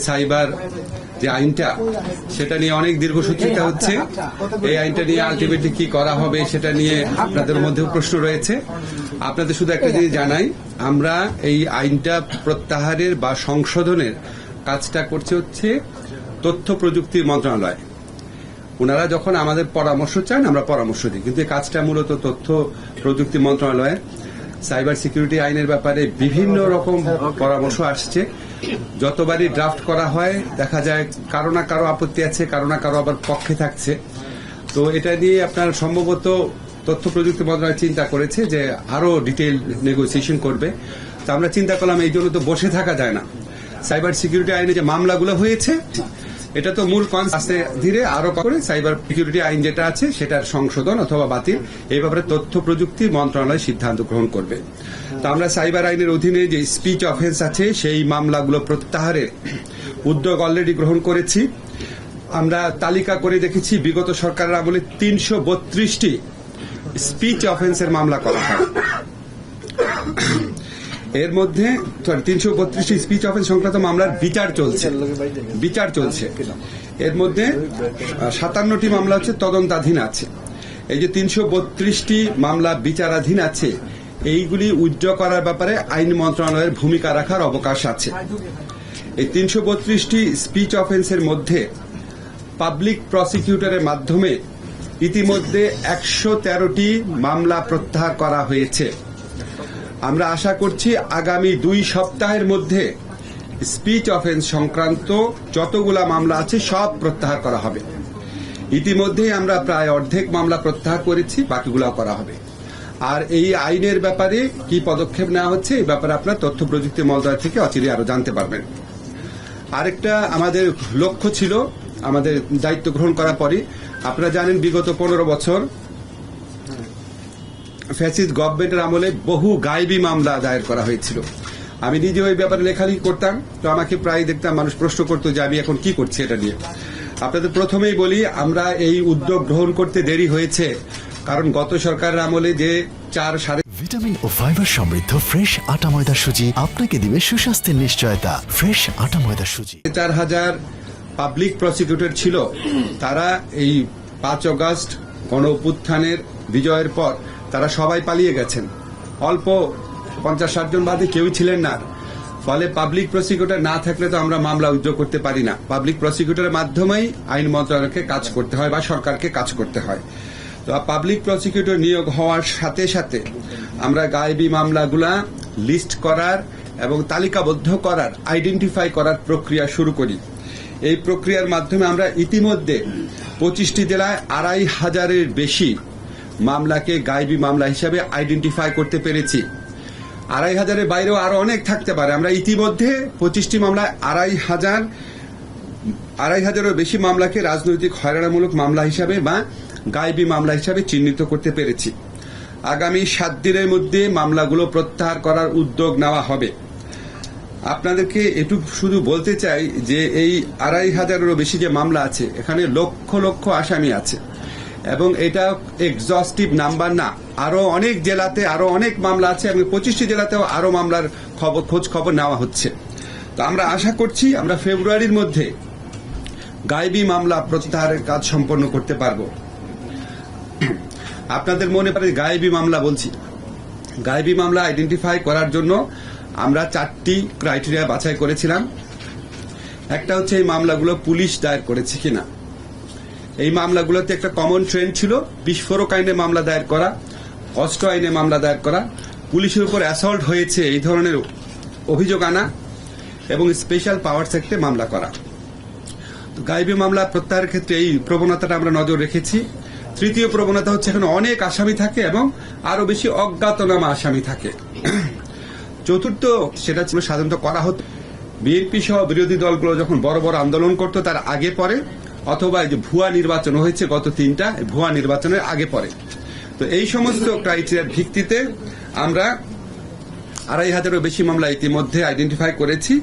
Cyber যে আইনটা সেটা নিয়ে অনেক দীর্ঘসূত্রিতা হচ্ছে। এই আইনটা নিয়ে আলটিমেটলি কি করা হবে সেটা নিয়ে আপনাদের মধ্যেও প্রশ্ন রয়েছে। আপনাদের শুধু একটা জিনিস জানাই আমরা এই আইনটা প্রত্যাহারের বা সংশোধনের কাজটা করছে হচ্ছে তথ্য প্রযুক্তি মন্ত্রণালয়। ওনারা যখন আমাদের পরামর্শ চান আমরা পরামর্শ দিই। কিন্তু এই কাজটা মূলত তথ্য প্রযুক্তি মন্ত্রণালয়ের সাইবার সিকিউরিটি আইনের ব্যাপারে বিভিন্ন রকম পরামর্শ আসছে। যতবারই ড্রাফট করা হয়, দেখা যায় কারও না কারও আপত্তি আছে, কারও না কারও আবার পক্ষে থাকছে। তো এটা নিয়ে আপনার সম্ভবত তথ্য প্রযুক্তি মন্ত্রণালয় চিন্তা করেছে যে আরও ডিটেল নেগোসিয়েশন করবে। তো আমরা চিন্তা করলাম, এই জন্য তো বসে থাকা যায় না। সাইবার সিকিউরিটি আইনে যে মামলাগুলো হয়েছে এটা তো মূল আস্তে ধীরে আরও করে সাইবার সিকিউরিটি আইন যেটা আছে, সেটার সংশোধন অথবা বাতিল। এই ব্যাপারে তথ্য প্রযুক্তি মন্ত্রণালয় সিদ্ধান্ত গ্রহণ করবে। তো আমরা সাইবার আইনের অধীনে যে স্পিচ অফেন্স আছে, সেই মামলাগুলো প্রত্যাহারের উদ্যোগ অলরেডি গ্রহণ করেছি। আমরা তালিকা করে দেখেছি, বিগত সরকারের আমলে তিনশো বত্রিশটি স্পিচ অফেন্সের মামলা করা হয়। এর মধ্যে তিনশো বত্রিশটি স্পিচ অফেন্স সংক্রান্ত মামলার বিচার চলছে। বিচার চলছে। এর মধ্যে সাতান্নটি মামলা হচ্ছে, তদন্তাধীন আছে। এই যে তিনশো বত্রিশটি মামলা বিচারাধীন আছে, এইগুলি উজ্জ্ব করার ব্যাপারে আইন মন্ত্রণালয়ের ভূমিকা রাখার অবকাশ আছে। এই তিনশো বত্রিশটি স্পিচ অফেন্সের মধ্যে পাবলিক প্রসিকিউটরের মাধ্যমে ইতিমধ্যে একশো তেরোটি মামলা প্রত্যাহার করা হয়েছে। আমরা আশা করছি আগামী দুই সপ্তাহের মধ্যে স্পিচ অফেন্স সংক্রান্ত যতগুলা মামলা আছে সব প্রত্যাহার করা হবে। ইতিমধ্যেই আমরা প্রায় অর্ধেক মামলা প্রত্যাহার করেছি, বাকিগুলাও করা হবে। আর এই আইনের ব্যাপারে কি পদক্ষেপ নেওয়া হচ্ছে, এই ব্যাপারে আপনার তথ্য প্রযুক্তি মন্ত্রণালয় থেকে অচিরে আরও জানতে পারবেন। আরেকটা আমাদের লক্ষ্য ছিল, আমাদের দায়িত্ব গ্রহণ করার পরে আপনারা জানেন বিগত পনেরো বছর ফ্যাসিস গভর্নমেন্টের আমলে বহু গায়েবী মামলা দায়ের করা হয়েছিল। আমি নিজে ওই ব্যাপারে লেখালেখি করতাম তো আমাকে প্রায় দেখতাম মানুষ প্রশ্ন করতো যে আমি এখন কি করছি এটা নিয়ে। আপনাদের প্রথমেই বলি আমরা এই উদ্যোগ গ্রহণ করতে দেরি হয়েছে কারণ গত সরকারের আমলে যে চার সাড়ে ভিটামিন ও ফাইবার সমৃদ্ধ ফ্রেশ আটা ময়দা সুজি আপনাকে দিবে সুস্বাস্থ্যের নিশ্চয়তা। ফ্রেশ আটা ময়দা সুজি। চার হাজার পাবলিক প্রসিকিউটর ছিল তারা এই পাঁচ অগাস্ট গণ বিজয়ের পর তারা সবাই পালিয়ে গেছেন। অল্প পঞ্চাশ ষাট জন বাদে কেউই ছিলেন না। ফলে পাবলিক প্রসিকিউটর না থাকলে তো আমরা মামলা উদ্যোগ করতে পারি না। পাবলিক প্রসিকিউটরের মাধ্যমেই আইন মন্ত্রণালয়কে কাজ করতে হয় বা সরকারকে কাজ করতে হয়। তো পাবলিক প্রসিকিউটর নিয়োগ হওয়ার সাথে সাথে আমরা গায়েবী মামলাগুলা লিস্ট করার এবং তালিকাবদ্ধ করার আইডেন্টিফাই করার প্রক্রিয়া শুরু করি। এই প্রক্রিয়ার মাধ্যমে আমরা ইতিমধ্যে পঁচিশটি জেলায় আড়াই হাজারের বেশি মামলাকে গায়েবী মামলা হিসাবে আইডেন্টিফাই করতে পেরেছি। আড়াই হাজারের বাইরেও আরও অনেক থাকতে পারে। আমরা ইতিমধ্যে পঁচিশটি মামলায় আড়াই হাজার, আড়াই হাজারেরও বেশি মামলাকে রাজনৈতিক হয়রানামূলক মামলা হিসাবে বা গায়েবী মামলা হিসাবে চিহ্নিত করতে পেরেছি। আগামী সাত দিনের মধ্যে মামলাগুলো প্রত্যাহার করার উদ্যোগ নেওয়া হবে। আপনাদেরকে একটু শুধু বলতে চাই যে এই আড়াই হাজারেরও বেশি যে মামলা আছে, এখানে লক্ষ লক্ষ আসামি আছে। এবং এটা এক্সস্টিভ নাম্বার না। আরও অনেক জেলাতে আরও অনেক মামলা আছে, এবং পঁচিশটি জেলাতেও আরও মামলার খবর খোঁজ খবর নেওয়া হচ্ছে। তো আমরা আশা করছি আমরা ফেব্রুয়ারির মধ্যে গায়েবী মামলা প্রত্যাহারের কাজ সম্পন্ন করতে পারব। আপনাদের মনে পড়ে গায়েবী মামলা বলছি। গায়েবী মামলা আইডেন্টিফাই করার জন্য আমরা চারটি ক্রাইটেরিয়া বাছাই করেছিলাম। একটা হচ্ছে এই মামলাগুলো পুলিশ দায়ের করেছে কিনা। এই মামলাগুলোতে একটা কমন ট্রেন্ড ছিল, বিস্ফোরক আইনে মামলা দায়ের করা, অস্ত্র আইনে মামলা দায়ের করা, পুলিশের উপর অ্যাসল্ট হয়েছে এই ধরনের অভিযোগ আনা এবং স্পেশাল পাওয়ার সেক্টে মামলা করা। গাইবী মামলা প্রত্যাহারের ক্ষেত্রে এই প্রবণতাটা আমরা নজর রেখেছি। তৃতীয় প্রবণতা হচ্ছে এখানে অনেক আসামি থাকে এবং আরও বেশি অজ্ঞাতনামা আসামি থাকে। চতুর্থ সেটা ছিল সাধারণত করা হতো। বিএনপি সহ বিরোধী দলগুলো যখন বড় বড় আন্দোলন করতো, তার আগে পরে অথবা যে ভুয়া নির্বাচন হয়েছে গত তিনটা ভুয়া নির্বাচনের আগে পরে। তো এই সমস্ত ক্রাইটেরিয়ার ভিত্তিতে আমরা আড়াই হাজারেরও বেশি মামলা ইতিমধ্যে আইডেন্টিফাই করেছি।